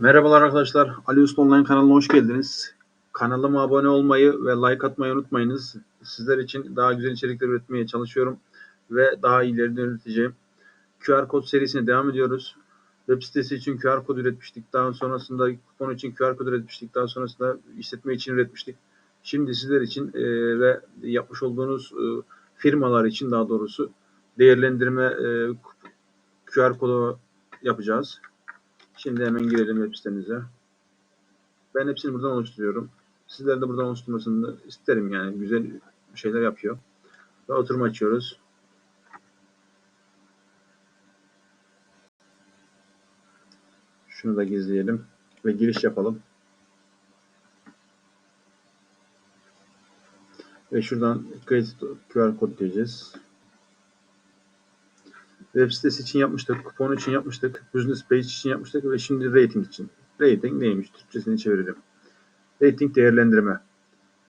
Merhabalar arkadaşlar. Ali Usta Online kanalına hoş geldiniz. Kanalıma abone olmayı ve like atmayı unutmayınız. Sizler için daha güzel içerikler üretmeye çalışıyorum ve daha iyilerini üreteceğim. QR kod serisine devam ediyoruz. Web sitesi için QR kod üretmiştik. Daha sonrasında kupon için QR kod üretmiştik. Daha sonrasında işletme için üretmiştik. Şimdi sizler için e, ve yapmış olduğunuz e, firmalar için daha doğrusu değerlendirme e, QR kodu yapacağız. Şimdi hemen girelim web sitemize. Ben hepsini buradan oluşturuyorum. Sizler de buradan oluşturmasını isterim yani. Güzel şeyler yapıyor. Ve oturum açıyoruz. Şunu da gizleyelim. Ve giriş yapalım. Ve şuradan create QR kod diyeceğiz. Web sitesi için yapmıştık, kupon için yapmıştık, business page için yapmıştık ve şimdi rating için. Rating neymiş? Türkçesini çevirelim. Rating değerlendirme.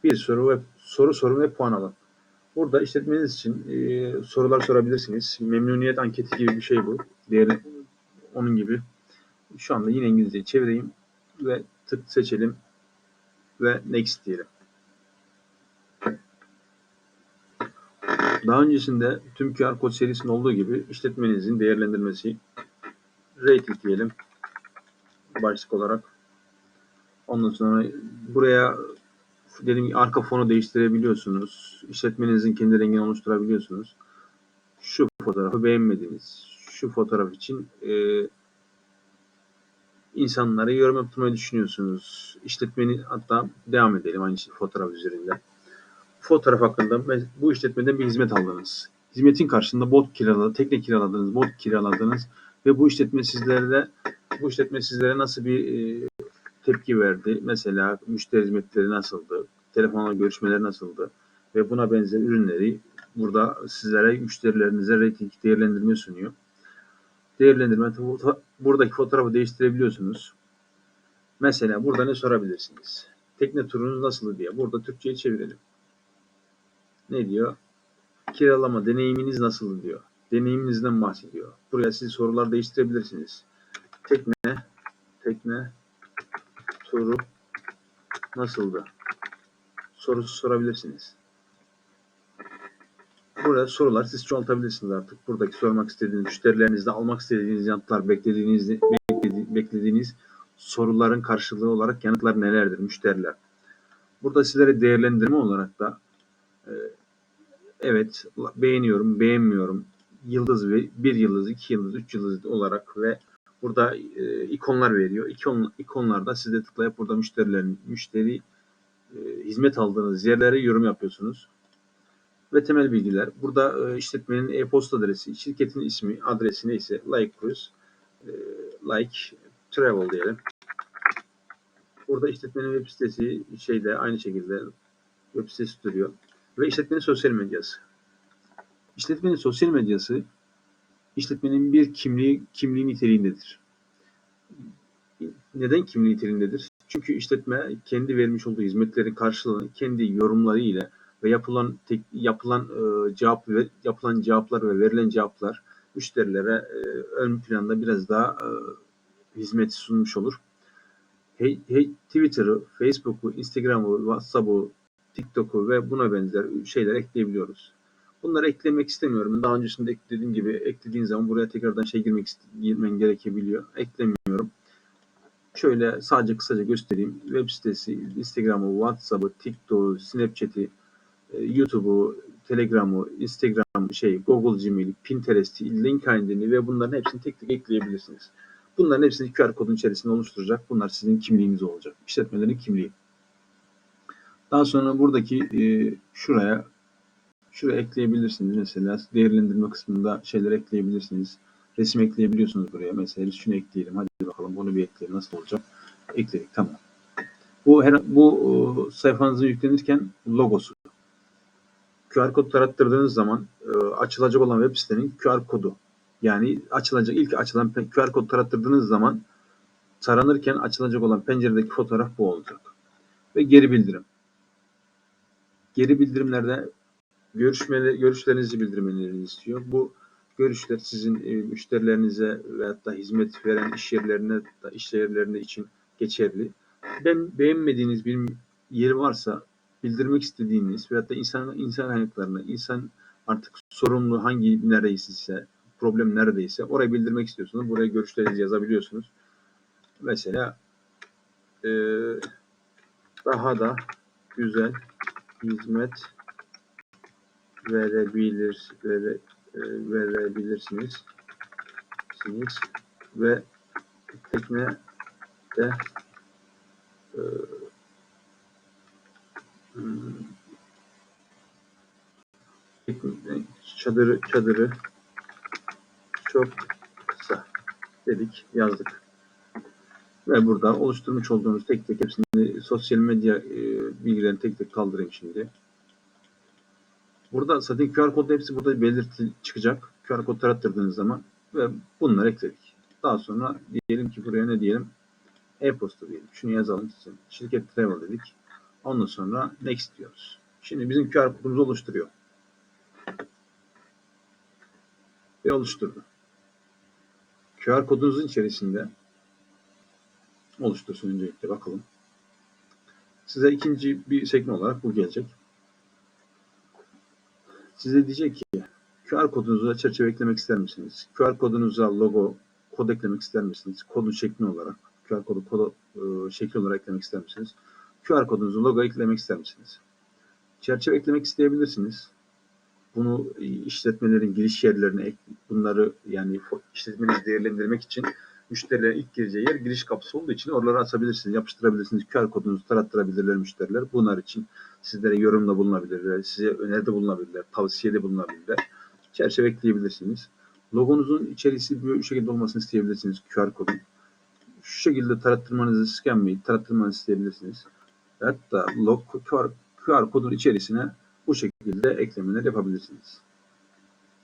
Bir soru ve soru sorun ve puan alın. Burada işletmeniz için e, sorular sorabilirsiniz. Memnuniyet anketi gibi bir şey bu. Değerli, onun gibi. Şu anda yine İngilizce çevireyim ve tık seçelim ve next diyelim. Daha öncesinde tüm QR kod serisinde olduğu gibi işletmenizin değerlendirmesi rating diyelim başlık olarak. Ondan sonra buraya gibi arka fonu değiştirebiliyorsunuz. İşletmenizin kendi rengini oluşturabiliyorsunuz. Şu fotoğrafı beğenmediniz. Şu fotoğraf için e, insanlara yorum yaptırmayı düşünüyorsunuz. İşletmeni hatta devam edelim aynı şey fotoğraf üzerinden fotoğraf hakkında bu işletmeden bir hizmet aldınız. Hizmetin karşılığında bot kiraladınız, tekne kiraladınız, bot kiraladınız ve bu işletme sizlere bu işletme sizlere nasıl bir e, tepki verdi? Mesela müşteri hizmetleri nasıldı? Telefonla görüşmeler nasıldı? Ve buna benzer ürünleri burada sizlere müşterilerinize rating değerlendirme sunuyor. Değerlendirme buradaki fotoğrafı değiştirebiliyorsunuz. Mesela burada ne sorabilirsiniz? Tekne turunuz nasıl diye. Burada Türkçe'ye çevirelim ne diyor? Kiralama deneyiminiz nasıl diyor. Deneyiminizden bahsediyor. Buraya siz sorular değiştirebilirsiniz. Tekne, tekne soru nasıldı? Sorusu sorabilirsiniz. Burada sorular siz çoğaltabilirsiniz artık. Buradaki sormak istediğiniz, müşterilerinizde almak istediğiniz yanıtlar, beklediğiniz, beklediğiniz soruların karşılığı olarak yanıtlar nelerdir müşteriler. Burada sizlere değerlendirme olarak da evet beğeniyorum, beğenmiyorum. Yıldız ve bir yıldız, iki yıldız, üç yıldız olarak ve burada e, ikonlar veriyor. İkon, ikonlarda siz de tıklayıp burada müşterilerin, müşteri e, hizmet aldığınız yerlere yorum yapıyorsunuz. Ve temel bilgiler. Burada e, işletmenin e-posta adresi, şirketin ismi, adresi neyse like cruise, e, like travel diyelim. Burada işletmenin web sitesi şeyde aynı şekilde web sitesi duruyor ve işletmenin sosyal medyası. İşletmenin sosyal medyası işletmenin bir kimliği kimliği niteliğindedir. Neden kimliği niteliğindedir? Çünkü işletme kendi vermiş olduğu hizmetleri karşılığını kendi yorumları ile ve yapılan tek, yapılan e, cevap ve yapılan cevaplar ve verilen cevaplar müşterilere e, ön planda biraz daha e, hizmet sunmuş olur. Hey, hey, Twitter'ı, Facebook'u, Instagram'ı, WhatsApp'ı, TikTok'u ve buna benzer şeyler ekleyebiliyoruz. Bunları eklemek istemiyorum. Daha öncesinde eklediğim gibi eklediğin zaman buraya tekrardan şey girmek girmen gerekebiliyor. Eklemiyorum. Şöyle sadece kısaca göstereyim. Web sitesi, Instagram'ı, WhatsApp'ı, TikTok'u, Snapchat'i, e, YouTube'u, Telegram'ı, Instagram, şey, Google Gmail'i, Pinterest'i, LinkedIn'i ve bunların hepsini tek tek ekleyebilirsiniz. Bunların hepsini QR kodun içerisinde oluşturacak. Bunlar sizin kimliğiniz olacak. İşletmelerin kimliği. Daha sonra buradaki e, şuraya şuraya ekleyebilirsiniz. Mesela değerlendirme kısmında şeyler ekleyebilirsiniz. Resim ekleyebiliyorsunuz buraya. Mesela şunu ekleyelim. Hadi bakalım bunu bir ekleyelim. Nasıl olacak? Ekledik. Tamam. Bu her, bu e, sayfanızı yüklenirken logosu. QR kod tarattırdığınız zaman e, açılacak olan web sitenin QR kodu. Yani açılacak ilk açılan QR kod tarattırdığınız zaman taranırken açılacak olan penceredeki fotoğraf bu olacak. Ve geri bildirim. Geri bildirimlerde görüşmeleri, görüşlerinizi bildirmenizi istiyor. Bu görüşler sizin e, müşterilerinize veyahut da hizmet veren iş yerlerine iş yerlerine için geçerli. Ben beğenmediğiniz bir yeri varsa bildirmek istediğiniz veyahut da insan insan kaynaklarına, insan artık sorumlu hangi neredeyse, problem neredeyse orayı bildirmek istiyorsunuz. Buraya görüşlerinizi yazabiliyorsunuz. Mesela e, daha da güzel hizmet verebilir vere, e, verebilirsiniz. Siniz ve tekne de e, hmm, çadırı çadırı çok kısa dedik yazdık. Ve burada oluşturmuş olduğunuz tek tek hepsini sosyal medya e, bilgilerini tek tek kaldırayım şimdi. Burada zaten QR kodda hepsi burada belirti çıkacak. QR kod tarattırdığınız zaman ve bunları ekledik. Daha sonra diyelim ki buraya ne diyelim? E-posta diyelim. Şunu yazalım sizin. Şirket travel dedik. Ondan sonra next diyoruz. Şimdi bizim QR kodumuzu oluşturuyor. Ve oluşturdu. QR kodunuzun içerisinde oluştursun öncelikle bakalım. Size ikinci bir sekme olarak bu gelecek. Size diyecek ki QR kodunuza çerçeve eklemek ister misiniz? QR kodunuza logo, kod eklemek ister misiniz? Kodun şekli olarak, QR kodu kodu e, şekli olarak eklemek ister misiniz? QR kodunuza logo eklemek ister misiniz? Çerçeve eklemek isteyebilirsiniz. Bunu işletmelerin giriş yerlerine bunları yani işletmenizi değerlendirmek için müşterilerin ilk gireceği yer giriş kapısı olduğu için oraları asabilirsiniz, yapıştırabilirsiniz. QR kodunuzu tarattırabilirler müşteriler. Bunlar için sizlere yorumda bulunabilirler, size öneride bulunabilirler, tavsiyede bulunabilirler. Çerçeve ekleyebilirsiniz. Logonuzun içerisi bu şekilde olmasını isteyebilirsiniz QR kodun. Şu şekilde tarattırmanızı scanleyip tarattırmanızı isteyebilirsiniz. Hatta QR, QR kodun içerisine bu şekilde eklemeler yapabilirsiniz.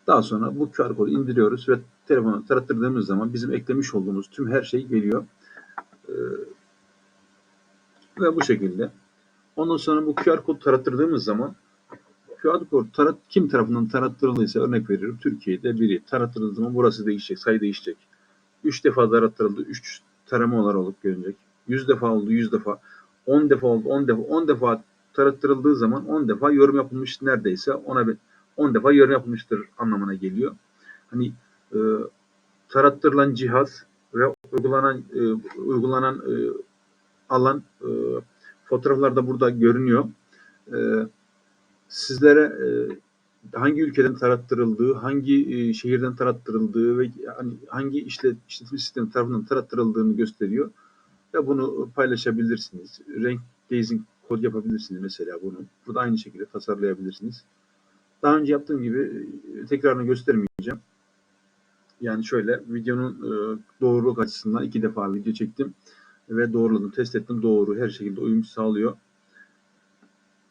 Daha sonra bu QR kodu indiriyoruz ve telefona tarattırdığımız zaman bizim eklemiş olduğumuz tüm her şey geliyor. Ee, ve bu şekilde. Ondan sonra bu QR kodu tarattırdığımız zaman QR kod tarat, kim tarafından tarattırıldıysa örnek veriyorum Türkiye'de biri tarattırıldığı zaman burası değişecek, sayı değişecek. 3 defa tarattırıldı, 3 tarama olarak olup görünecek. 100 defa oldu, 100 defa. 10 defa oldu, 10 defa. 10 defa tarattırıldığı zaman 10 defa yorum yapılmış neredeyse ona bir 10 defa yorum yapılmıştır anlamına geliyor. Hani e, tarattırılan cihaz ve uygulanan e, uygulanan e, alan e, fotoğraflarda burada görünüyor. E, sizlere e, hangi ülkeden tarattırıldığı, hangi e, şehirden tarattırıldığı ve hani hangi işlet, işletim sistemi tarafından tarattırıldığını gösteriyor. Ve bunu paylaşabilirsiniz. Renk glazing kod yapabilirsiniz mesela bunu. Burada aynı şekilde tasarlayabilirsiniz. Daha önce yaptığım gibi e, tekrarını göstermeyeceğim. Yani şöyle videonun e, doğruluk açısından iki defa video çektim ve doğruladım, test ettim. Doğru, her şekilde uyum sağlıyor.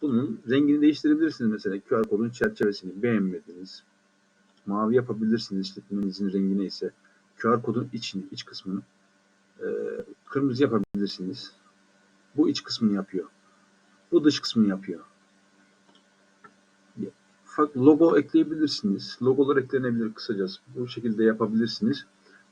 Bunun rengini değiştirebilirsiniz mesela QR kodun çerçevesini beğenmediniz. Mavi yapabilirsiniz işletmenizin rengi neyse. QR kodun içini, iç kısmını e, kırmızı yapabilirsiniz. Bu iç kısmını yapıyor. Bu dış kısmını yapıyor. Logo ekleyebilirsiniz. Logolar eklenebilir kısacası. Bu şekilde yapabilirsiniz.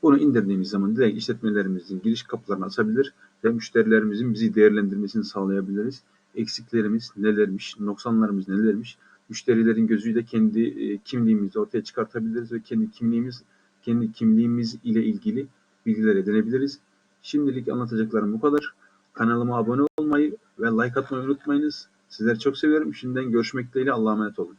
Bunu indirdiğimiz zaman direkt işletmelerimizin giriş kapılarını asabilir ve müşterilerimizin bizi değerlendirmesini sağlayabiliriz. Eksiklerimiz nelermiş, noksanlarımız nelermiş, müşterilerin gözüyle kendi e, kimliğimizi ortaya çıkartabiliriz ve kendi kimliğimiz kendi kimliğimiz ile ilgili bilgiler edinebiliriz. Şimdilik anlatacaklarım bu kadar. Kanalıma abone olmayı ve like atmayı unutmayınız. Sizleri çok seviyorum. Şimdiden görüşmek dileğiyle Allah'a emanet olun.